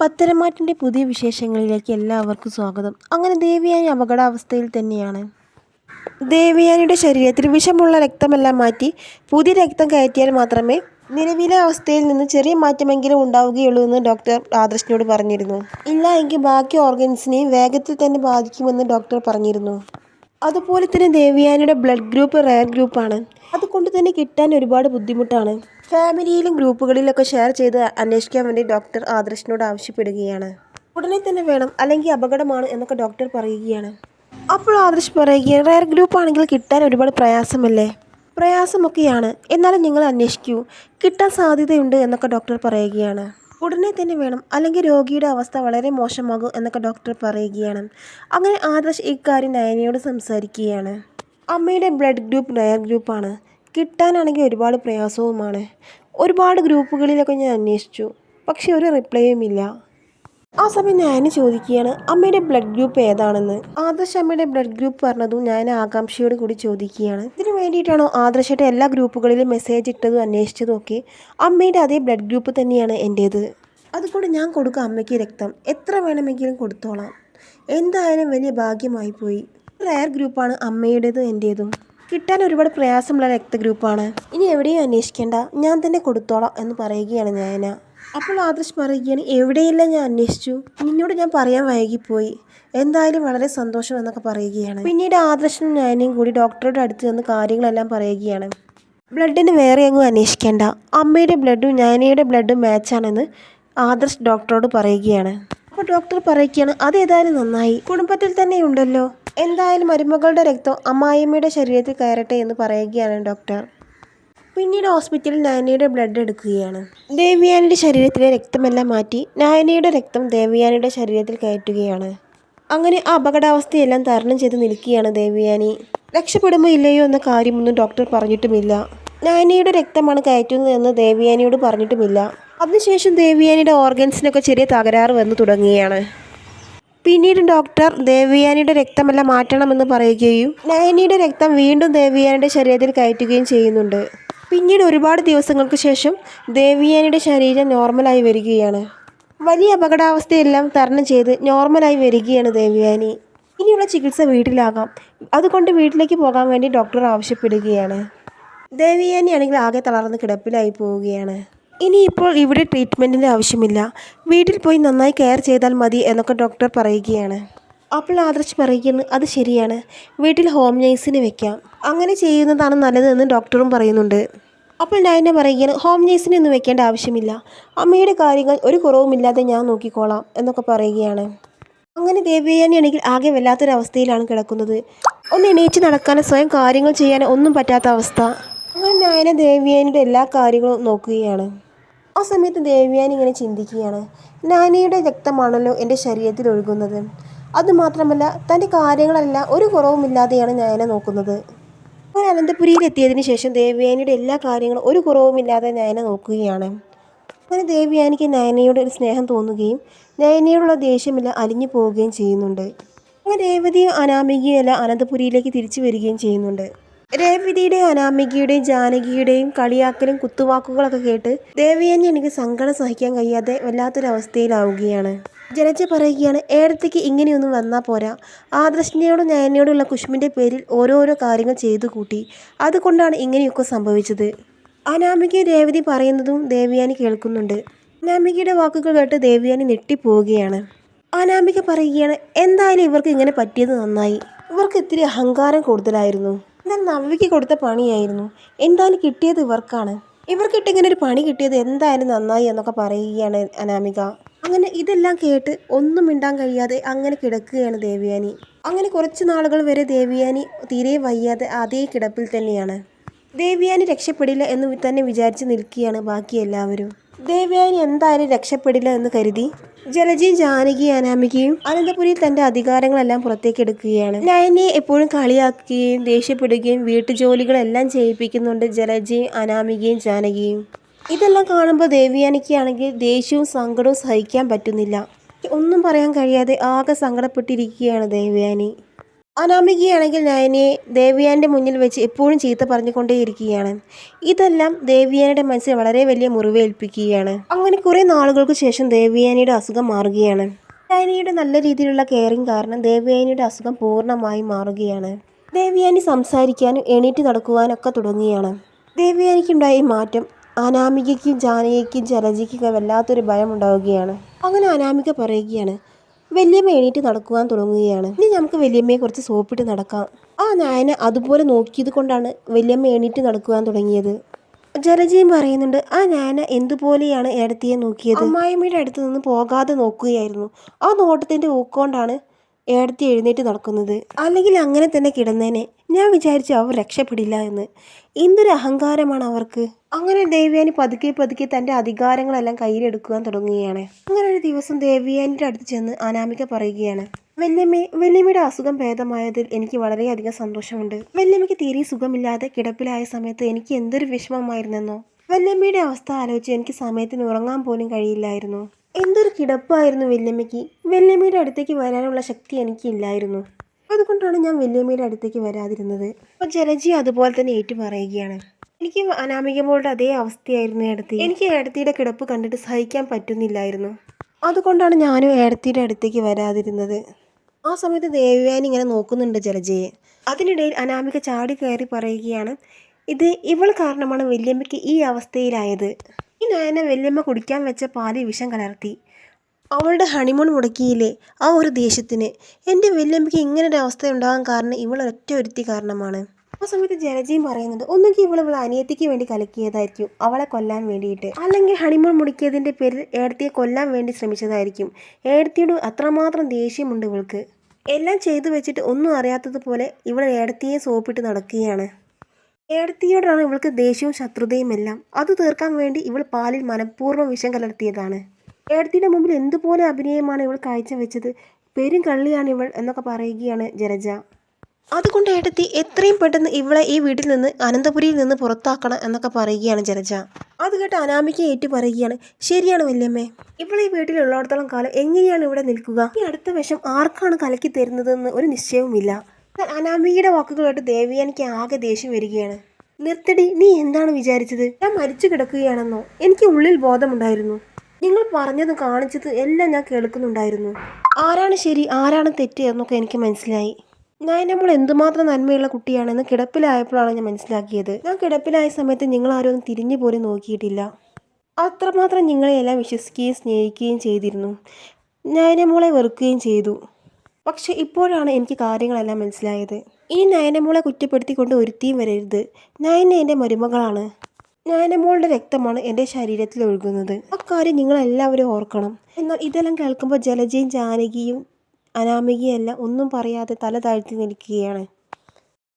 പത്തരമാറ്റിന്റെ പുതിയ വിശേഷങ്ങളിലേക്ക് എല്ലാവർക്കും സ്വാഗതം. അങ്ങനെ ദേവിയാനി അപകടാവസ്ഥയിൽ തന്നെയാണ്. ദേവിയാനിയുടെ ശരീരത്തിൽ വിഷമുള്ള രക്തമെല്ലാം മാറ്റി പുതിയ രക്തം കയറ്റിയാൽ മാത്രമേ നിലവിലെ അവസ്ഥയിൽ നിന്ന് ചെറിയ മാറ്റമെങ്കിലും ഉണ്ടാവുകയുള്ളൂ എന്ന് ഡോക്ടർ ആദർശിനോട് പറഞ്ഞിരുന്നു. ഇല്ല എങ്കിൽ ബാക്കി ഓർഗൻസിനെയും വേഗത്തിൽ തന്നെ ബാധിക്കുമെന്ന് ഡോക്ടർ പറഞ്ഞിരുന്നു. അതുപോലെ തന്നെ ദേവിയാനിയുടെ ബ്ലഡ് ഗ്രൂപ്പ് റയർ ഗ്രൂപ്പാണ്. അതുകൊണ്ട് തന്നെ കിട്ടാൻ ഒരുപാട് ബുദ്ധിമുട്ടാണ്. ഫാമിലിയിലും ഗ്രൂപ്പുകളിലൊക്കെ ഷെയർ ചെയ്ത് അന്വേഷിക്കാൻ വേണ്ടി ഡോക്ടർ ആദർശിനോട് ആവശ്യപ്പെടുകയാണ്. ഉടനെ തന്നെ വേണം അല്ലെങ്കിൽ അപകടമാണ് എന്നൊക്കെ ഡോക്ടർ പറയുകയാണ്. അപ്പോൾ ആദർശ് പറയുകയാണ് റയർ ഗ്രൂപ്പ് ആണെങ്കിൽ കിട്ടാൻ ഒരുപാട് പ്രയാസമല്ലേ? പ്രയാസമൊക്കെയാണ്. എന്നാലും നിങ്ങൾ അന്വേഷിക്കൂ. കിട്ടാൻ സാധ്യതയുണ്ട് എന്നൊക്കെ ഡോക്ടർ പറയുകയാണ്. ഉടനെ തന്നെ വേണം അല്ലെങ്കിൽ രോഗിയുടെ അവസ്ഥ വളരെ മോശമാകും എന്നൊക്കെ ഡോക്ടർ പറയുകയാണ്. അങ്ങനെ ആദർശ് ഇക്കാര്യം നയനയോട് സംസാരിക്കുകയാണ്. അമ്മയുടെ ബ്ലഡ് ഗ്രൂപ്പ് റയർ ഗ്രൂപ്പാണ്. കിട്ടാനാണെങ്കിൽ ഒരുപാട് പ്രയാസവുമാണ്. ഒരുപാട് ഗ്രൂപ്പുകളിലൊക്കെ ഞാൻ അന്വേഷിച്ചു. പക്ഷേ ഒരു റിപ്ലൈയും ഇല്ല. ആ സമയം ഞാൻ ചോദിക്കുകയാണ് അമ്മയുടെ ബ്ലഡ് ഗ്രൂപ്പ് ഏതാണെന്ന്? ആദർശ് അമ്മയുടെ ബ്ലഡ് ഗ്രൂപ്പ് പറഞ്ഞതും ഞാൻ ആകാംക്ഷയോട് കൂടി ചോദിക്കുകയാണ്. ഇതിനു വേണ്ടിയിട്ടാണോ ആദർശയുടെ എല്ലാ ഗ്രൂപ്പുകളിലും മെസ്സേജ് ഇട്ടതും അന്വേഷിച്ചതും ഒക്കെ അമ്മയുടെ അതേ ബ്ലഡ് ഗ്രൂപ്പ് തന്നെയാണ് എന്റേത് അതുകൊണ്ട് ഞാൻ കൊടുക്കുക അമ്മയ്ക്ക് രക്തം. എത്ര വേണമെങ്കിലും കൊടുത്തോളാം. എന്തായാലും വലിയ ഭാഗ്യമായി പോയി റയർ ഗ്രൂപ്പാണ് അമ്മയുടേതും എന്റേതും കിട്ടാൻ ഒരുപാട് പ്രയാസമുള്ള രക്തഗ്രൂപ്പാണ്. ഇനി എവിടെയും അന്വേഷിക്കേണ്ട. ഞാൻ തന്നെ കൊടുത്തോളാം എന്ന് പറയുകയാണ് നയന. അപ്പോൾ ആദർശ് പറയുകയാണ് എവിടെയെല്ലാം ഞാൻ അന്വേഷിച്ചു? നിന്നോട് ഞാൻ പറയാൻ വൈകിപ്പോയി. എന്തായാലും വളരെ സന്തോഷം എന്നൊക്കെ പറയുകയാണ്. പിന്നീട് ആദർശനും നയനയും കൂടി ഡോക്ടറുടെ അടുത്ത് നിന്ന് കാര്യങ്ങളെല്ലാം പറയുകയാണ്. ബ്ലഡിന് വേറെ എങ്ങും അന്വേഷിക്കേണ്ട. അമ്മയുടെ ബ്ലഡും നയനയുടെ ബ്ലഡും മാച്ചാണെന്ന് ആദർശ് ഡോക്ടറോട് പറയുകയാണ്. അപ്പോൾ ഡോക്ടർ പറയുകയാണ് അതേതായാലും നന്നായി. കുടുംബത്തിൽ തന്നെ ഉണ്ടല്ലോ. എന്തായാലും മരുമകളുടെ രക്തം അമ്മായിയമ്മയുടെ ശരീരത്തിൽ കയറട്ടെ എന്ന് പറയുകയാണ് ഡോക്ടർ. പിന്നീട് ഹോസ്പിറ്റലിൽ നയനയുടെ ബ്ലഡ് എടുക്കുകയാണ്. ദേവിയാനിയുടെ ശരീരത്തിലെ രക്തമെല്ലാം മാറ്റി നയനയുടെ രക്തം ദേവിയാനിയുടെ ശരീരത്തിൽ കയറ്റുകയാണ്. അങ്ങനെ ആ അപകടാവസ്ഥയെല്ലാം തരണം ചെയ്ത് നിൽക്കുകയാണ് ദേവിയാനി. രക്ഷപ്പെടുമോ ഇല്ലയോ എന്ന കാര്യമൊന്നും ഡോക്ടർ പറഞ്ഞിട്ടുമില്ല. നയനയുടെ രക്തമാണ് കയറ്റുന്നതെന്ന് ദേവിയാനിയോട് പറഞ്ഞിട്ടുമില്ല. അതിനുശേഷം ദേവിയാനിയുടെ ഓർഗൻസിനൊക്കെ ചെറിയ തകരാറ് വന്ന് തുടങ്ങുകയാണ്. പിന്നീട് ഡോക്ടർ ദേവിയാനിയുടെ രക്തമെല്ലാം മാറ്റണമെന്ന് പറയുകയും നയനിയുടെ രക്തം വീണ്ടും ദേവിയാനിയുടെ ശരീരത്തിൽ കയറ്റുകയും ചെയ്യുന്നുണ്ട്. പിന്നീട് ഒരുപാട് ദിവസങ്ങൾക്ക് ശേഷം ദേവിയാനിയുടെ ശരീരം നോർമലായി വരികയാണ്. വലിയ അപകടാവസ്ഥയെല്ലാം തരണം ചെയ്ത് നോർമലായി വരികയാണ് ദേവിയാനി. ഇനിയുള്ള ചികിത്സ വീട്ടിലാകാം. അതുകൊണ്ട് വീട്ടിലേക്ക് പോകാൻ വേണ്ടി ഡോക്ടർ ആവശ്യപ്പെടുകയാണ്. ദേവിയാനി ആണെങ്കിൽ ആകെ തളർന്ന് കിടപ്പിലായി പോവുകയാണ്. ഇനിയിപ്പോൾ ഇവിടെ ട്രീറ്റ്മെന്റിന്റെ ആവശ്യമില്ല. വീട്ടിൽ പോയി നന്നായി കെയർ ചെയ്താൽ മതി എന്നൊക്കെ ഡോക്ടർ പറയുകയാണ്. അപ്പോൾ ആദർശ് പറയുകയാണ് അത് ശരിയാണ്. വീട്ടിൽ ഹോം നേഴ്സിന് വെക്കാം. അങ്ങനെ ചെയ്യുന്നതാണ് നല്ലതെന്ന് ഡോക്ടറും പറയുന്നുണ്ട്. അപ്പോൾ നയന പറയുകയാണ് ഹോം നേഴ്സിനൊന്നും വെക്കേണ്ട ആവശ്യമില്ല. അമ്മയുടെ കാര്യങ്ങൾ ഒരു കുറവുമില്ലാതെ ഞാൻ നോക്കിക്കോളാം എന്നൊക്കെ പറയുകയാണ്. അങ്ങനെ ദേവയാനിയാണെങ്കിൽ ആകെ വല്ലാത്തൊരവസ്ഥയിലാണ് കിടക്കുന്നത്. ഒന്ന് എണീച്ച് നടക്കാനോ സ്വയം കാര്യങ്ങൾ ചെയ്യാനോ ഒന്നും പറ്റാത്ത അവസ്ഥ. അങ്ങനെ നയന ദേവയാനിയുടെ എല്ലാ കാര്യങ്ങളും നോക്കുകയാണ്. ആ സമയത്ത് ദേവ്യാനി ഇങ്ങനെ ചിന്തിക്കുകയാണ് നാനിയുടെ രക്തമാണല്ലോ എന്റെ ശരീരത്തിൽ ഒഴുകുന്നത്. അതുമാത്രമല്ല തന്റെ കാര്യങ്ങളെല്ലാം ഒരു കുറവുമില്ലാതെയാണ് നയന നോക്കുന്നത്. അങ്ങനെ അനന്തപുരിയിൽ എത്തിയതിന് ശേഷം ദേവ്യാനിയുടെ എല്ലാ കാര്യങ്ങളും ഒരു കുറവുമില്ലാതെ നയന നോക്കുകയാണ്. അങ്ങനെ ദേവ്യാനിക്ക് നയനയോട് ഒരു സ്നേഹം തോന്നുകയും നയനയോടുള്ള ദേഷ്യമെല്ലാം അലിഞ്ഞു പോവുകയും ചെയ്യുന്നുണ്ട്. അങ്ങനെ രേവതിയും അനാമികയും എല്ലാം അനന്തപുരിയിലേക്ക് തിരിച്ചു വരികയും ചെയ്യുന്നുണ്ട്. രേവതിയുടെയും അനാമികയുടെയും ജാനകിയുടെയും കളിയാക്കലും കുത്തുവാക്കുകളൊക്കെ കേട്ട് ദേവയാനി എനിക്ക് സങ്കടം സഹിക്കാൻ കഴിയാതെ വല്ലാത്തൊരവസ്ഥയിലാവുകയാണ്. ജലജ പറയുകയാണ് ഏടത്തേക്ക് ഇങ്ങനെയൊന്നും വന്നാൽ പോരാ. ആദർശിനയോടും നയനയോടുള്ള കുഷ്മിന്റെ പേരിൽ ഓരോരോ കാര്യങ്ങൾ ചെയ്തു കൂട്ടി. അതുകൊണ്ടാണ് ഇങ്ങനെയൊക്കെ സംഭവിച്ചത്. അനാമിക രേവതി പറയുന്നതും ദേവയാനി കേൾക്കുന്നുണ്ട്. അനാമികയുടെ വാക്കുകൾ കേട്ട് ദേവയാനി ഞെട്ടിപ്പോവുകയാണ്. അനാമിക പറയുകയാണ് എന്തായാലും ഇവർക്ക് ഇങ്ങനെ പറ്റിയത് നന്നായി. ഇവർക്ക് ഇത്തിരി അഹങ്കാരം കൂടുതലായിരുന്നു. എന്നാൽ നവ്യയ്ക്ക് കൊടുത്ത പണിയായിരുന്നു. എന്തായാലും കിട്ടിയത് ഇവർക്കാണ്? ഇവർക്കിട്ട് ഇങ്ങനെ ഒരു പണി കിട്ടിയത് എന്തായാലും നന്നായി എന്നൊക്കെ പറയുകയാണ് അനാമിക. അങ്ങനെ ഇതെല്ലാം കേട്ട് ഒന്നും മിണ്ടാൻ കഴിയാതെ അങ്ങനെ കിടക്കുകയാണ് ദേവയാനി. അങ്ങനെ കുറച്ച് നാളുകൾ വരെ ദേവയാനി തീരെ വയ്യാതെ അതേ കിടപ്പിൽ തന്നെയാണ്. ദേവയാനി രക്ഷപ്പെടില്ല എന്ന് തന്നെ വിചാരിച്ച് നിൽക്കുകയാണ് ബാക്കി എല്ലാവരും. ദേവയാനി എന്തായാലും രക്ഷപ്പെടില്ല എന്ന് കരുതി ജലജി ജാനകി അനാമികയും അനന്തപുരി തന്റെ അധികാരങ്ങളെല്ലാം പുറത്തേക്ക് എടുക്കുകയാണ് നയനെ എപ്പോഴും കളിയാക്കുകയും ദേഷ്യപ്പെടുകയും വീട്ടുജോലികളെല്ലാം ചെയ്യിപ്പിക്കുന്നുണ്ട് ജലജയും അനാമികയും ജാനകിയും. ഇതെല്ലാം കാണുമ്പോൾ ദേവിയാനിക്കാണെങ്കിൽ ദേഷ്യവും സങ്കടവും സഹിക്കാൻ പറ്റുന്നില്ല. ഒന്നും പറയാൻ കഴിയാതെ ആകെ സങ്കടപ്പെട്ടിരിക്കുകയാണ് ദേവയാനി. അനാമികയാണെങ്കിൽ നയനയെ ദേവിയാന്റെ മുന്നിൽ വെച്ച് എപ്പോഴും ചീത്ത പറഞ്ഞുകൊണ്ടേയിരിക്കുകയാണ്. ഇതെല്ലാം ദേവിയാനയുടെ മനസ്സിൽ വളരെ വലിയ മുറിവേൽപ്പിക്കുകയാണ് അങ്ങനെ കുറേ നാളുകൾക്ക് ശേഷം ദേവിയാനിയുടെ അസുഖം മാറുകയാണ്. നയനയുടെ നല്ല രീതിയിലുള്ള കെയറിങ് കാരണം ദേവിയാനിയുടെ അസുഖം പൂർണമായി മാറുകയാണ്. ദേവിയാനി സംസാരിക്കാനും എണീറ്റ് നടക്കുവാനൊക്കെ തുടങ്ങുകയാണ്. ദേവിയാനിക്കുണ്ടായ ഈ മാറ്റം അനാമികയ്ക്കും ജാനകിക്കും ജലജയ്ക്കും വല്ലാത്തൊരു ഭയം ഉണ്ടാവുകയാണ് അങ്ങനെ അനാമിക പറയുകയാണ് വല്യമ്മ എണീറ്റ് നടക്കുവാൻ തുടങ്ങുകയാണ്. ഇനി നമുക്ക് വല്യമ്മയെ കുറച്ച് സോപ്പിട്ട് നടക്കാം. ആ നായനെ അതുപോലെ നോക്കിയത് കൊണ്ടാണ് വല്യമ്മ എണീറ്റ് നടക്കുവാൻ തുടങ്ങിയത്. ജലജയും പറയുന്നുണ്ട് ആ ഞാന എന്തുപോലെയാണ് ഏടത്തിയെ നോക്കിയത്? അമ്മായിമ്മയുടെ അടുത്ത് നിന്ന് പോകാതെ നോക്കുകയായിരുന്നു. ആ നോട്ടത്തിന്റെ ഊക്കൊണ്ടാണ് ഏടത്തി എഴുന്നേറ്റ് നടക്കുന്നത്. അല്ലെങ്കിൽ അങ്ങനെ തന്നെ കിടന്നേനെ. ഞാൻ വിചാരിച്ചു അവർ രക്ഷപ്പെടില്ല എന്ന്. എന്തൊരു അഹങ്കാരമാണ് അവർക്ക്. അങ്ങനെ ദേവ്യാനി പതുക്കെ പതുക്കെ തന്റെ അധികാരങ്ങളെല്ലാം കയ്യിലെടുക്കുവാൻ തുടങ്ങുകയാണ്. അങ്ങനെ ഒരു ദിവസം ദേവ്യാനിയുടെ അടുത്ത് ചെന്ന് അനാമിക പറയുകയാണ്. വല്യമ്മേ വല്യമ്മയുടെ അസുഖം ഭേദമായതിൽ എനിക്ക് വളരെയധികം സന്തോഷമുണ്ട്. വല്യമ്മയ്ക്ക് തീരെ സുഖമില്ലാതെ കിടപ്പിലായ സമയത്ത് എനിക്ക് എന്തൊരു വിഷമമായിരുന്നെന്നോ. വല്ലമ്മയുടെ അവസ്ഥ ആലോചിച്ച് എനിക്ക് സമയത്തിന് ഉറങ്ങാൻ പോലും കഴിയില്ലായിരുന്നു. എന്തൊരു കിടപ്പായിരുന്നു വല്യമ്മയ്ക്ക് വല്യമ്മയുടെ അടുത്തേക്ക് വരാനുള്ള ശക്തി എനിക്കില്ലായിരുന്നു. അതുകൊണ്ടാണ് ഞാൻ വല്യമ്മയുടെ അടുത്തേക്ക് വരാതിരുന്നത്. അപ്പോൾ ജലജി അതുപോലെ തന്നെ ഏറ്റു പറയുകയാണ് എനിക്ക് അനാമിക മോളുടെ അതേ അവസ്ഥയായിരുന്നു ഏടത്തി. എനിക്ക് ഏടത്തിയുടെ കിടപ്പ് കണ്ടിട്ട് സഹിക്കാൻ പറ്റുന്നില്ലായിരുന്നു. അതുകൊണ്ടാണ് ഞാനും ഏടത്തിയുടെ അടുത്തേക്ക് വരാതിരുന്നത്. ആ സമയത്ത് ദേവയാനി ഇങ്ങനെ നോക്കുന്നുണ്ട് ജലജയെ. അതിനിടയിൽ അനാമിക ചാടി കയറി പറയുകയാണ് ഇത് ഇവൾ കാരണമാണ് വല്യമ്മയ്ക്ക് ഈ അവസ്ഥയിലായത്. ഈ നയന വല്യമ്മ കുടിക്കാൻ വെച്ച പാൽ വിഷം കലർത്തി. അവളുടെ ഹണിമൂൺ മുടക്കിയില്ലേ ആ ഒരു ദേഷ്യത്തിന്. എന്റെ വല്യമ്മയ്ക്ക് ഇങ്ങനെ ഒരു അവസ്ഥ ഉണ്ടാകാൻ കാരണം ഇവൾ ഒറ്റ ഒരുത്തി കാരണമാണ്. ആ സമയത്ത് ജലജയും പറയുന്നുണ്ട് ഒന്നുകിൽ ഇവൾ ഇവളെ അനിയത്തിക്ക് വേണ്ടി കലക്കിയതായിരിക്കും അവളെ കൊല്ലാൻ വേണ്ടിയിട്ട്. അല്ലെങ്കിൽ ഹണിമൂൺ മുടക്കിയതിന്റെ പേരിൽ ഏടത്തിയെ കൊല്ലാൻ വേണ്ടി ശ്രമിച്ചതായിരിക്കും. ഏടത്തിയോട് അത്രമാത്രം ദേഷ്യമുണ്ട് ഇവൾക്ക്. എല്ലാം ചെയ്തു വെച്ചിട്ട് ഒന്നും അറിയാത്തതുപോലെ ഇവൾ ഏടത്തിയെ സോപ്പിട്ട് നടക്കുകയാണ്. ഏടത്തിയോടാണ് ഇവൾക്ക് ദേഷ്യവും ശത്രുതയും എല്ലാം. അത് തീർക്കാൻ വേണ്ടി ഇവൾ പാലിൽ മനഃപൂർവം വിഷം കലർത്തിയതാണ്. ഏടത്തിയുടെ മുമ്പിൽ എന്തുപോലെ അഭിനയമാണ് ഇവൾ കാഴ്ചവെച്ചത്? പെരും കള്ളിയാണ് ഇവൾ എന്നൊക്കെ പറയുകയാണ് ജലജ. അതുകൊണ്ട് ഏടത്തി എത്രയും പെട്ടെന്ന് ഇവളെ ഈ വീട്ടിൽ നിന്ന് അനന്തപുരിയിൽ നിന്ന് പുറത്താക്കണം എന്നൊക്കെ പറയുകയാണ് ജലജ. അത് കേട്ട് അനാമിക്ക് ഏറ്റു പറയുകയാണ് ശരിയാണ് വല്യമ്മേ. ഇവൾ ഈ വീട്ടിലുള്ളിടത്തോളം കാലം എങ്ങനെയാണ് ഇവിടെ നിൽക്കുക? ഈ അടുത്ത വിഷം ആർക്കാണ് കലക്കി തരുന്നതെന്ന് ഒരു നിശ്ചയവുമില്ല. അനാമികയുടെ വാക്കുകളായിട്ട് ദേവി എനിക്ക് ആകെ ദേഷ്യം വരികയാണ്. നിർത്തടി നീ എന്താണ് വിചാരിച്ചത്? ഞാൻ മരിച്ചു കിടക്കുകയാണെന്നോ? എനിക്ക് ഉള്ളിൽ ബോധമുണ്ടായിരുന്നു. നിങ്ങൾ പറഞ്ഞതും കാണിച്ചത് എല്ലാം ഞാൻ കേൾക്കുന്നുണ്ടായിരുന്നു. ആരാണ് ശരി ആരാണ് തെറ്റ് എന്നൊക്കെ എനിക്ക് മനസ്സിലായി. ഞാൻ നമ്മൾ എന്തുമാത്രം നന്മയുള്ള കുട്ടിയാണെന്ന് കിടപ്പിലായപ്പോഴാണ് ഞാൻ മനസ്സിലാക്കിയത്. ഞാൻ കിടപ്പിലായ സമയത്ത് നിങ്ങൾ ആരും ഒന്ന് തിരിഞ്ഞു പോലും നോക്കിയിട്ടില്ല. അത്രമാത്രം നിങ്ങളെയെല്ലാം വിശ്വസിക്കുകയും സ്നേഹിക്കുകയും ചെയ്തിരുന്നു. ഞാൻ മോളെ വെറുക്കുകയും ചെയ്തു. പക്ഷെ ഇപ്പോഴാണ് എനിക്ക് കാര്യങ്ങളെല്ലാം മനസ്സിലായത്. ഈ നയനമോളെ കുറ്റപ്പെടുത്തിക്കൊണ്ട് ഒരുത്തിയും വരരുത്. നയന എന്റെ മരുമകളാണ്. നയനമോളുടെ രക്തമാണ് എന്റെ ശരീരത്തിൽ ഒഴുകുന്നത്. അക്കാര്യം നിങ്ങളെല്ലാവരും ഓർക്കണം. എന്നാൽ ഇതെല്ലാം കേൾക്കുമ്പോൾ ജലജയും ജാനകിയും അനാമികയും എല്ലാം ഒന്നും പറയാതെ തല താഴ്ത്തി നിൽക്കുകയാണ്.